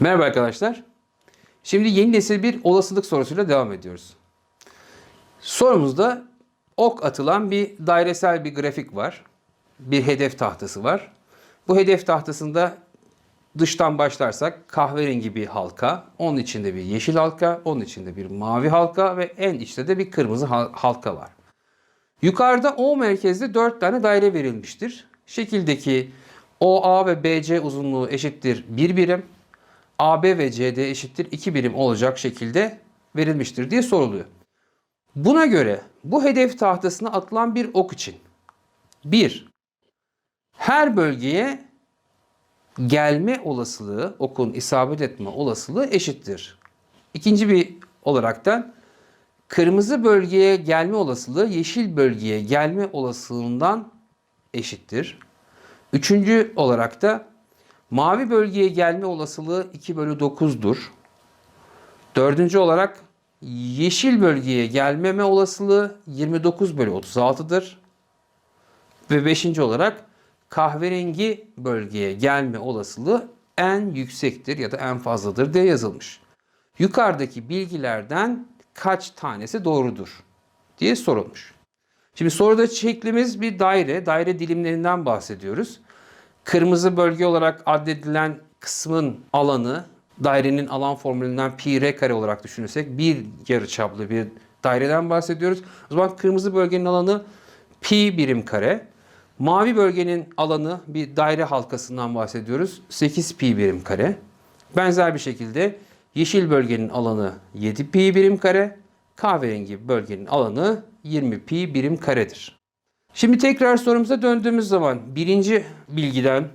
Merhaba arkadaşlar. Şimdi yeni nesil bir olasılık sorusuyla devam ediyoruz. Sorumuzda ok atılan bir dairesel bir grafik var. Bir hedef tahtası var. Bu hedef tahtasında dıştan başlarsak kahverengi bir halka, onun içinde bir yeşil halka, onun içinde bir mavi halka ve en içte de bir kırmızı hal- halka var. Yukarıda O merkezde 4 tane daire verilmiştir. Şekildeki OA ve BC uzunluğu eşittir 1 birim. AB ve CD eşittir 2 birim olacak şekilde verilmiştir diye soruluyor. Buna göre bu hedef tahtasına atılan bir ok için 1. Her bölgeye gelme olasılığı, okun isabet etme olasılığı eşittir. İkinci bir olaraktan kırmızı bölgeye gelme olasılığı yeşil bölgeye gelme olasılığından eşittir. Üçüncü olarak da mavi bölgeye gelme olasılığı 2 bölü 9'dur. Dördüncü olarak yeşil bölgeye gelmeme olasılığı 29 bölü 36'dır. Ve beşinci olarak kahverengi bölgeye gelme olasılığı en yüksektir ya da en fazladır diye yazılmış. Yukarıdaki bilgilerden kaç tanesi doğrudur diye sorulmuş. Şimdi soruda şeklimiz bir daire, daire dilimlerinden bahsediyoruz. Kırmızı bölge olarak addedilen kısmın alanı dairenin alan formülünden pi r kare olarak düşünürsek bir yarıçaplı bir daireden bahsediyoruz. O zaman kırmızı bölgenin alanı pi birim kare. Mavi bölgenin alanı bir daire halkasından bahsediyoruz. 8 pi birim kare. Benzer bir şekilde yeşil bölgenin alanı 7 pi birim kare. Kahverengi bölgenin alanı 20 pi birim karedir. Şimdi tekrar sorumuza döndüğümüz zaman birinci bilgiden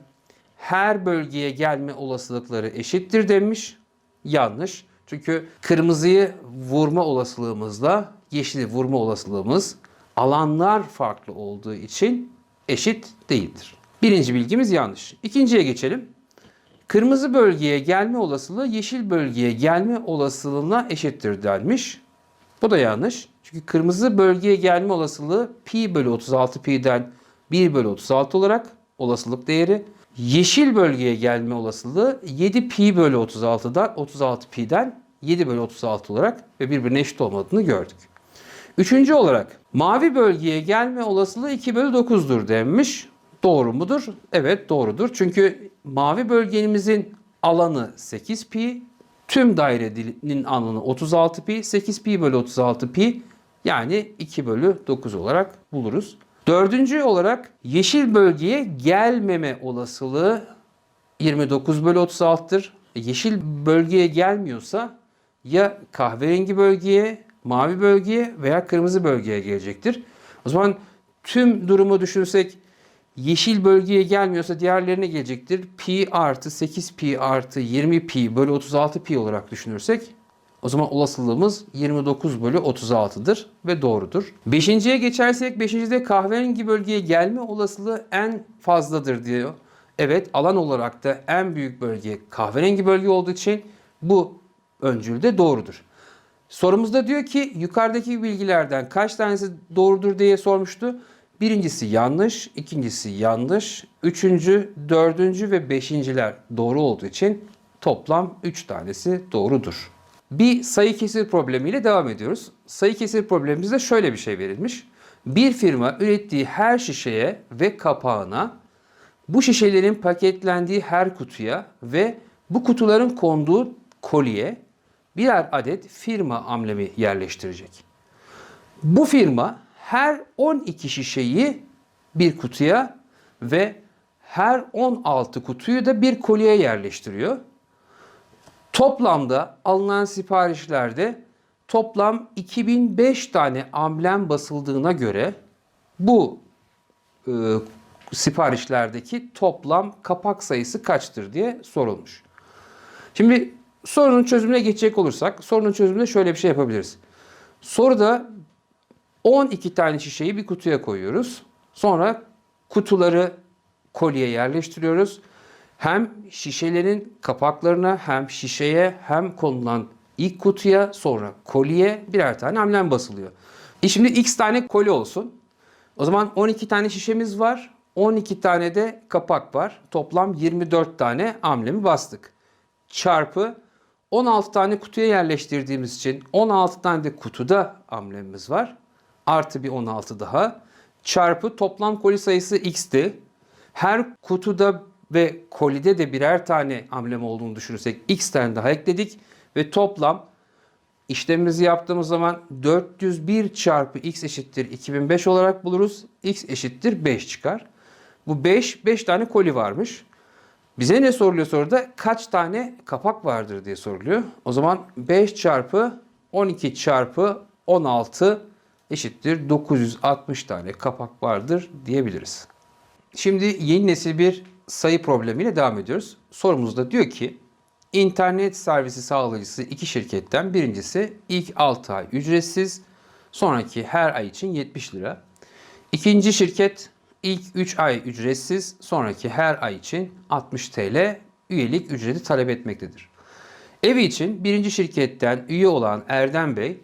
her bölgeye gelme olasılıkları eşittir demiş. Yanlış. Çünkü kırmızıyı vurma olasılığımızla yeşili vurma olasılığımız alanlar farklı olduğu için eşit değildir. Birinci bilgimiz yanlış. İkinciye geçelim. Kırmızı bölgeye gelme olasılığı yeşil bölgeye gelme olasılığına eşittir denmiş. Bu da yanlış. Çünkü kırmızı bölgeye gelme olasılığı pi bölü 36 pi'den 1 bölü 36 olarak olasılık değeri. Yeşil bölgeye gelme olasılığı 7 pi bölü 36'dan 36 pi'den 7 bölü 36 olarak ve birbirine eşit olmadığını gördük. Üçüncü olarak mavi bölgeye gelme olasılığı 2 bölü 9'dur denmiş. Doğru mudur? Evet doğrudur. Çünkü mavi bölgemizin alanı 8 pi, tüm dairenin alanı 36 pi, 8 pi bölü 36 pi yani 2 bölü 9 olarak buluruz. Dördüncü olarak yeşil bölgeye gelmeme olasılığı 29 bölü 36'tır. Yeşil bölgeye gelmiyorsa ya kahverengi bölgeye, mavi bölgeye veya kırmızı bölgeye gelecektir. O zaman tüm durumu düşünsek yeşil bölgeye gelmiyorsa diğerlerine gelecektir. Pi artı 8 pi artı 20 pi bölü 36 pi olarak düşünürsek o zaman olasılığımız 29 bölü 36'dır ve doğrudur. Beşinciye geçersek beşincide kahverengi bölgeye gelme olasılığı en fazladır diyor. Evet alan olarak da en büyük bölge kahverengi bölge olduğu için bu öncül de doğrudur. Sorumuzda diyor ki yukarıdaki bilgilerden kaç tanesi doğrudur diye sormuştu. Birincisi yanlış, ikincisi yanlış, üçüncü, dördüncü ve beşinciler doğru olduğu için toplam 3 tanesi doğrudur. Bir sayı kesir problemiyle devam ediyoruz. Sayı kesir problemimizde şöyle bir şey verilmiş. Bir firma ürettiği her şişeye ve kapağına bu şişelerin paketlendiği her kutuya ve bu kutuların konduğu kolye birer adet firma amblemi yerleştirecek. Bu firma her 12 şişeyi bir kutuya ve her 16 kutuyu da bir kolyeye yerleştiriyor. Toplamda alınan siparişlerde toplam 2005 tane amblem basıldığına göre bu e, siparişlerdeki toplam kapak sayısı kaçtır diye sorulmuş. Şimdi sorunun çözümüne geçecek olursak sorunun çözümünde şöyle bir şey yapabiliriz. Soruda 12 tane şişeyi bir kutuya koyuyoruz. Sonra kutuları kolye yerleştiriyoruz. Hem şişelerin kapaklarına hem şişeye hem konulan ilk kutuya sonra kolye birer tane amblem basılıyor. E şimdi x tane kolye olsun. O zaman 12 tane şişemiz var. 12 tane de kapak var. Toplam 24 tane amblemi bastık. çarpı 16 tane kutuya yerleştirdiğimiz için 16 tane de kutuda amblemimiz var. Artı bir 16 daha. Çarpı toplam koli sayısı x'ti. Her kutuda ve kolide de birer tane amblem olduğunu düşünürsek x tane daha ekledik. Ve toplam işlemimizi yaptığımız zaman 401 çarpı x eşittir 2005 olarak buluruz. x eşittir 5 çıkar. Bu 5, 5 tane koli varmış. Bize ne soruluyor soruda? Kaç tane kapak vardır diye soruluyor. O zaman 5 çarpı 12 çarpı 16 eşittir 960 tane kapak vardır diyebiliriz. Şimdi yeni nesil bir sayı problemiyle devam ediyoruz. Sorumuzda diyor ki internet servisi sağlayıcısı iki şirketten birincisi ilk 6 ay ücretsiz, sonraki her ay için 70 lira. İkinci şirket ilk 3 ay ücretsiz, sonraki her ay için 60 TL üyelik ücreti talep etmektedir. Evi için birinci şirketten üye olan Erdem Bey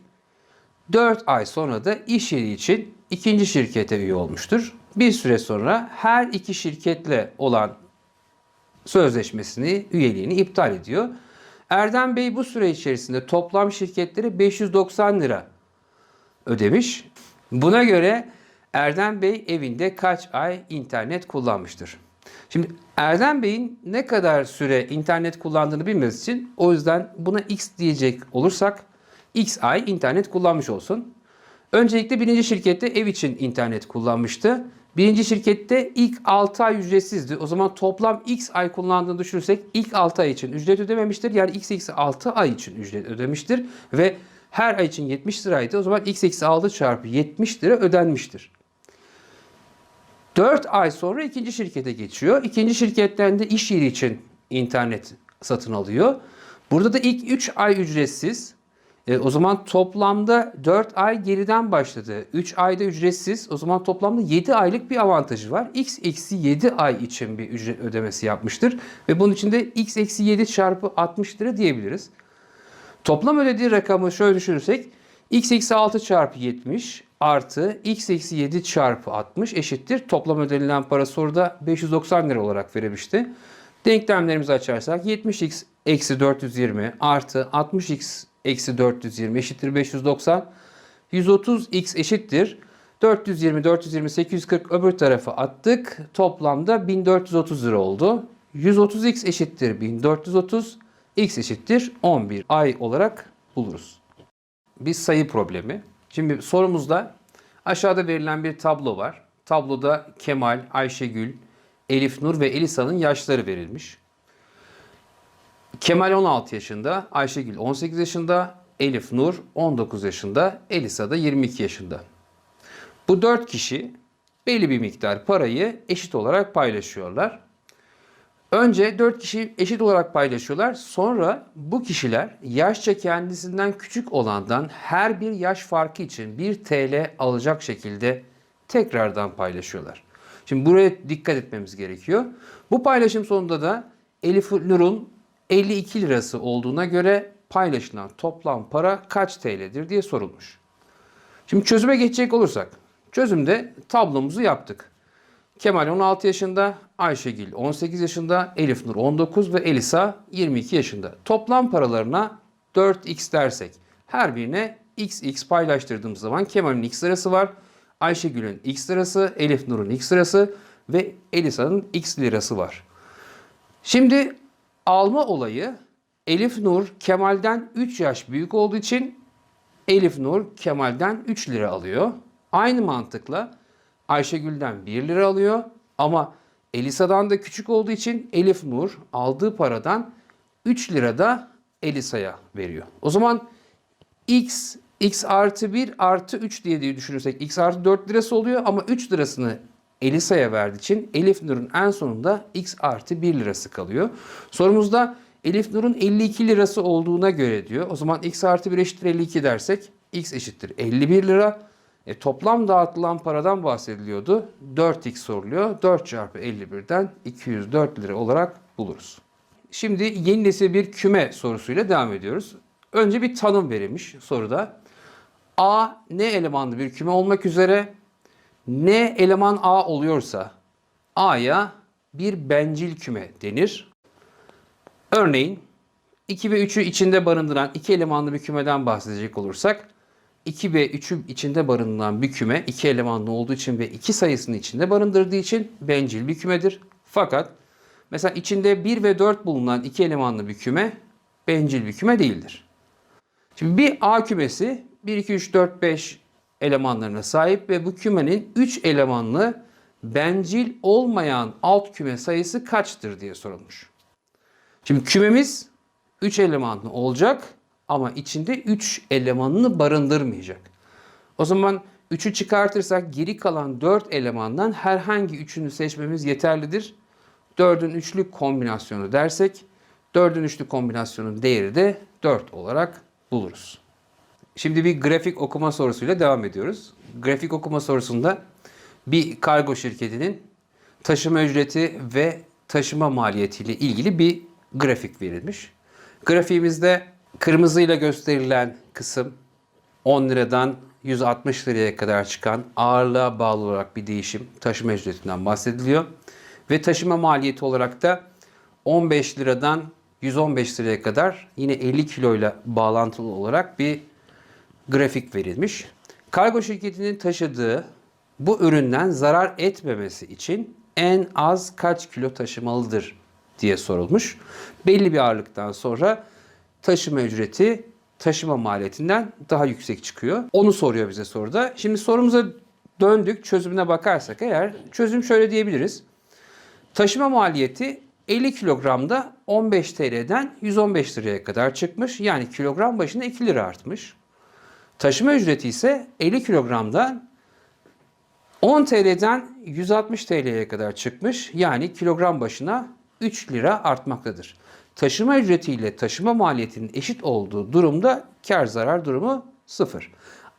4 ay sonra da iş yeri için ikinci şirkete üye olmuştur. Bir süre sonra her iki şirketle olan sözleşmesini, üyeliğini iptal ediyor. Erdem Bey bu süre içerisinde toplam şirketlere 590 lira ödemiş. Buna göre Erdem Bey evinde kaç ay internet kullanmıştır? Şimdi Erdem Bey'in ne kadar süre internet kullandığını bilmemiz için o yüzden buna x diyecek olursak x ay internet kullanmış olsun. Öncelikle birinci şirkette ev için internet kullanmıştı. Birinci şirkette ilk 6 ay ücretsizdi. O zaman toplam x ay kullandığını düşünürsek ilk 6 ay için ücret ödememiştir. Yani x eksi 6 ay için ücret ödemiştir. Ve her ay için 70 liraydı. O zaman x eksi 6 çarpı 70 lira ödenmiştir. 4 ay sonra ikinci şirkete geçiyor. İkinci şirketten de iş yeri için internet satın alıyor. Burada da ilk 3 ay ücretsiz. E, o zaman toplamda 4 ay geriden başladı. 3 ayda ücretsiz. O zaman toplamda 7 aylık bir avantajı var. X eksi 7 ay için bir ücret ödemesi yapmıştır. Ve bunun için de X eksi 7 çarpı 60 lira diyebiliriz. Toplam ödediği rakamı şöyle düşünürsek x eksi 6 çarpı 70 artı x eksi 7 çarpı 60 eşittir. Toplam ödenilen para soruda 590 lira olarak verilmişti. Denklemlerimizi açarsak 70x eksi 420 artı 60x eksi 420 eşittir 590. 130x eşittir. 420, 420, 840 öbür tarafa attık. Toplamda 1430 lira oldu. 130x eşittir 1430. x eşittir 11 ay olarak buluruz. Bir sayı problemi. Şimdi sorumuzda aşağıda verilen bir tablo var. Tabloda Kemal, Ayşegül, Elif Nur ve Elisa'nın yaşları verilmiş. Kemal 16 yaşında, Ayşegül 18 yaşında, Elif Nur 19 yaşında, Elisa da 22 yaşında. Bu dört kişi belli bir miktar parayı eşit olarak paylaşıyorlar. Önce 4 kişi eşit olarak paylaşıyorlar. Sonra bu kişiler yaşça kendisinden küçük olandan her bir yaş farkı için 1 TL alacak şekilde tekrardan paylaşıyorlar. Şimdi buraya dikkat etmemiz gerekiyor. Bu paylaşım sonunda da Elif Nur'un 52 lirası olduğuna göre paylaşılan toplam para kaç TL'dir diye sorulmuş. Şimdi çözüme geçecek olursak, çözümde tablomuzu yaptık. Kemal 16 yaşında, Ayşegül 18 yaşında, Elif Nur 19 ve Elisa 22 yaşında. Toplam paralarına 4x dersek her birine xx paylaştırdığımız zaman Kemal'in x lirası var, Ayşegül'ün x lirası, Elif Nur'un x lirası ve Elisa'nın x lirası var. Şimdi alma olayı Elif Nur Kemal'den 3 yaş büyük olduğu için Elif Nur Kemal'den 3 lira alıyor. Aynı mantıkla Ayşegül'den 1 lira alıyor ama Elisa'dan da küçük olduğu için Elif Nur aldığı paradan 3 lira da Elisa'ya veriyor. O zaman x x artı 1 artı 3 diye diye düşünürsek x artı 4 lirası oluyor ama 3 lirasını Elisa'ya verdiği için Elif Nur'un en sonunda x artı 1 lirası kalıyor. Sorumuzda Elif Nur'un 52 lirası olduğuna göre diyor. O zaman x artı 1 eşittir 52 dersek x eşittir 51 lira. E, toplam dağıtılan paradan bahsediliyordu. 4x soruluyor. 4 çarpı 51'den 204 lira olarak buluruz. Şimdi yeni nesil bir küme sorusuyla devam ediyoruz. Önce bir tanım verilmiş soruda. A ne elemanlı bir küme olmak üzere ne eleman A oluyorsa A'ya bir bencil küme denir. Örneğin 2 ve 3'ü içinde barındıran iki elemanlı bir kümeden bahsedecek olursak 2 ve 3'ü içinde barındıran bir küme iki elemanlı olduğu için ve iki sayısını içinde barındırdığı için bencil bir kümedir. Fakat mesela içinde 1 ve 4 bulunan iki elemanlı bir küme bencil bir küme değildir. Şimdi bir A kümesi 1, 2, 3, 4, 5 elemanlarına sahip ve bu kümenin 3 elemanlı bencil olmayan alt küme sayısı kaçtır diye sorulmuş. Şimdi kümemiz 3 elemanlı olacak ama içinde 3 elemanını barındırmayacak. O zaman 3'ü çıkartırsak geri kalan 4 elemandan herhangi üçünü seçmemiz yeterlidir. 4'ün üçlü kombinasyonu dersek 4'ün üçlü kombinasyonun değeri de 4 olarak buluruz. Şimdi bir grafik okuma sorusuyla devam ediyoruz. Grafik okuma sorusunda bir kargo şirketinin taşıma ücreti ve taşıma maliyeti ile ilgili bir grafik verilmiş. Grafiğimizde kırmızıyla gösterilen kısım 10 liradan 160 liraya kadar çıkan ağırlığa bağlı olarak bir değişim taşıma ücretinden bahsediliyor. Ve taşıma maliyeti olarak da 15 liradan 115 liraya kadar yine 50 kiloyla bağlantılı olarak bir grafik verilmiş. Kargo şirketinin taşıdığı bu üründen zarar etmemesi için en az kaç kilo taşımalıdır diye sorulmuş. Belli bir ağırlıktan sonra taşıma ücreti taşıma maliyetinden daha yüksek çıkıyor. Onu soruyor bize soruda. Şimdi sorumuza döndük. Çözümüne bakarsak eğer çözüm şöyle diyebiliriz. Taşıma maliyeti 50 kilogramda 15 TL'den 115 liraya kadar çıkmış. Yani kilogram başına 2 lira artmış. Taşıma ücreti ise 50 kilogramdan 10 TL'den 160 TL'ye kadar çıkmış. Yani kilogram başına 3 lira artmaktadır. Taşıma ücreti ile taşıma maliyetinin eşit olduğu durumda kar zarar durumu sıfır.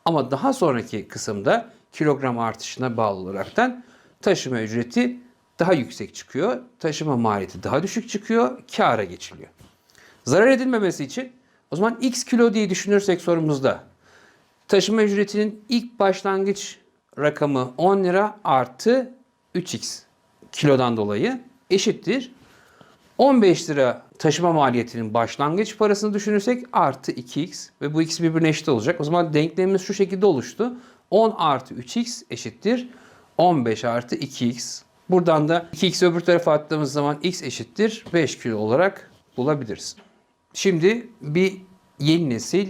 Ama daha sonraki kısımda kilogram artışına bağlı olaraktan taşıma ücreti daha yüksek çıkıyor. Taşıma maliyeti daha düşük çıkıyor. Kâra geçiliyor. Zarar edilmemesi için o zaman x kilo diye düşünürsek sorumuzda taşıma ücretinin ilk başlangıç rakamı 10 lira artı 3x kilodan dolayı eşittir. 15 lira taşıma maliyetinin başlangıç parasını düşünürsek artı 2x ve bu ikisi birbirine eşit olacak. O zaman denklemimiz şu şekilde oluştu. 10 artı 3x eşittir 15 artı 2x. Buradan da 2x öbür tarafa attığımız zaman x eşittir 5 kilo olarak bulabiliriz. Şimdi bir yeni nesil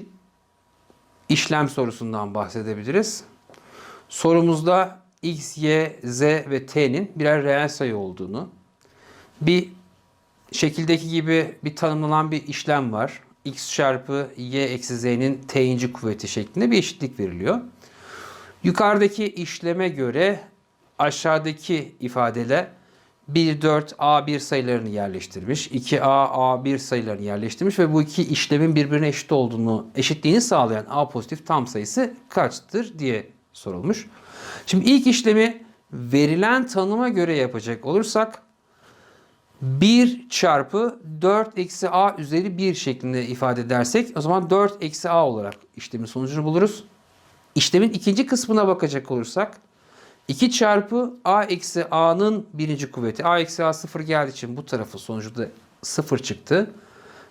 işlem sorusundan bahsedebiliriz. Sorumuzda x, y, z ve t'nin birer reel sayı olduğunu, bir şekildeki gibi bir tanımlanan bir işlem var. x çarpı y eksi z'nin t'inci kuvveti şeklinde bir eşitlik veriliyor. Yukarıdaki işleme göre aşağıdaki ifadeler 1, 4, A1 sayılarını yerleştirmiş. 2A, A1 sayılarını yerleştirmiş ve bu iki işlemin birbirine eşit olduğunu, eşitliğini sağlayan A pozitif tam sayısı kaçtır diye sorulmuş. Şimdi ilk işlemi verilen tanıma göre yapacak olursak 1 çarpı 4 eksi A üzeri 1 şeklinde ifade edersek o zaman 4 eksi A olarak işlemin sonucunu buluruz. İşlemin ikinci kısmına bakacak olursak 2 çarpı a eksi a'nın birinci kuvveti. a eksi a sıfır geldiği için bu tarafı sonucu da sıfır çıktı.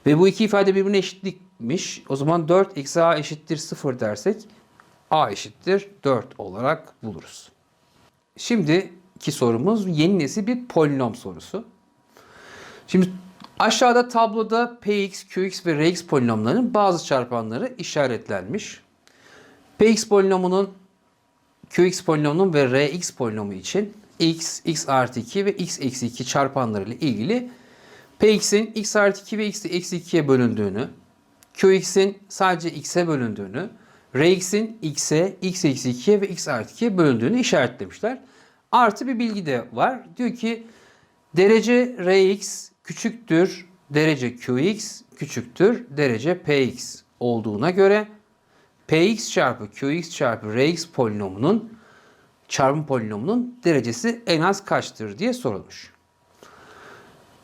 Ve bu iki ifade birbirine eşitlikmiş. O zaman 4 eksi a eşittir sıfır dersek a eşittir 4 olarak buluruz. Şimdi iki sorumuz yeni nesil bir polinom sorusu. Şimdi aşağıda tabloda px, qx ve rx polinomlarının bazı çarpanları işaretlenmiş. px polinomunun Qx polinomunun ve Rx polinomu için x, x artı 2 ve x eksi 2 çarpanları ile ilgili Px'in x artı 2 ve x eksi 2'ye bölündüğünü, Qx'in sadece x'e bölündüğünü, Rx'in x'e, x eksi 2'ye ve x artı 2'ye bölündüğünü işaretlemişler. Artı bir bilgi de var. Diyor ki derece Rx küçüktür derece Qx küçüktür derece Px olduğuna göre Px çarpı Qx çarpı Rx polinomunun çarpım polinomunun derecesi en az kaçtır diye sorulmuş.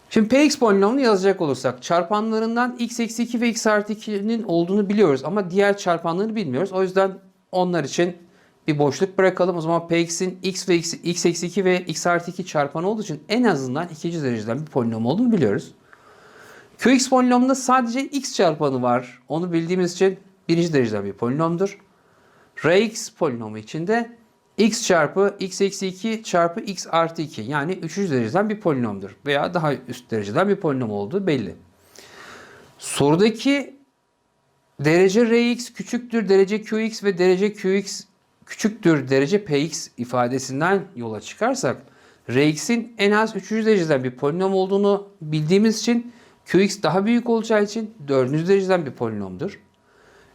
Şimdi Px polinomunu yazacak olursak çarpanlarından x eksi 2 ve x artı 2'nin olduğunu biliyoruz ama diğer çarpanlarını bilmiyoruz. O yüzden onlar için bir boşluk bırakalım. O zaman Px'in x ve x, x eksi 2 ve x artı 2 çarpanı olduğu için en azından ikinci dereceden bir polinom olduğunu biliyoruz. Qx polinomunda sadece x çarpanı var. Onu bildiğimiz için birinci dereceden bir polinomdur. Rx polinomu içinde x çarpı x eksi 2 çarpı x artı 2 yani üçüncü dereceden bir polinomdur. Veya daha üst dereceden bir polinom olduğu belli. Sorudaki derece Rx küçüktür derece Qx ve derece Qx küçüktür derece Px ifadesinden yola çıkarsak Rx'in en az 3. dereceden bir polinom olduğunu bildiğimiz için Qx daha büyük olacağı için 4. dereceden bir polinomdur.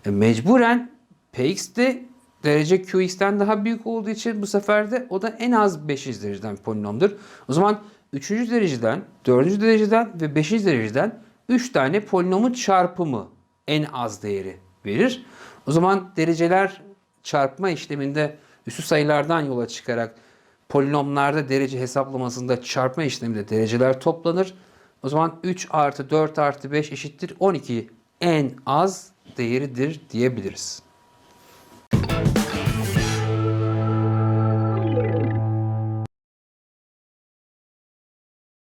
E, mecburen Px de derece Qx'ten daha büyük olduğu için bu sefer de o da en az 5. dereceden bir polinomdur. O zaman 3. dereceden, 4. dereceden ve 5. dereceden 3 tane polinomun çarpımı en az değeri verir. O zaman dereceler çarpma işleminde üstü sayılardan yola çıkarak polinomlarda derece hesaplamasında çarpma işleminde dereceler toplanır. O zaman 3 artı 4 artı 5 eşittir 12 en az değeridir diyebiliriz.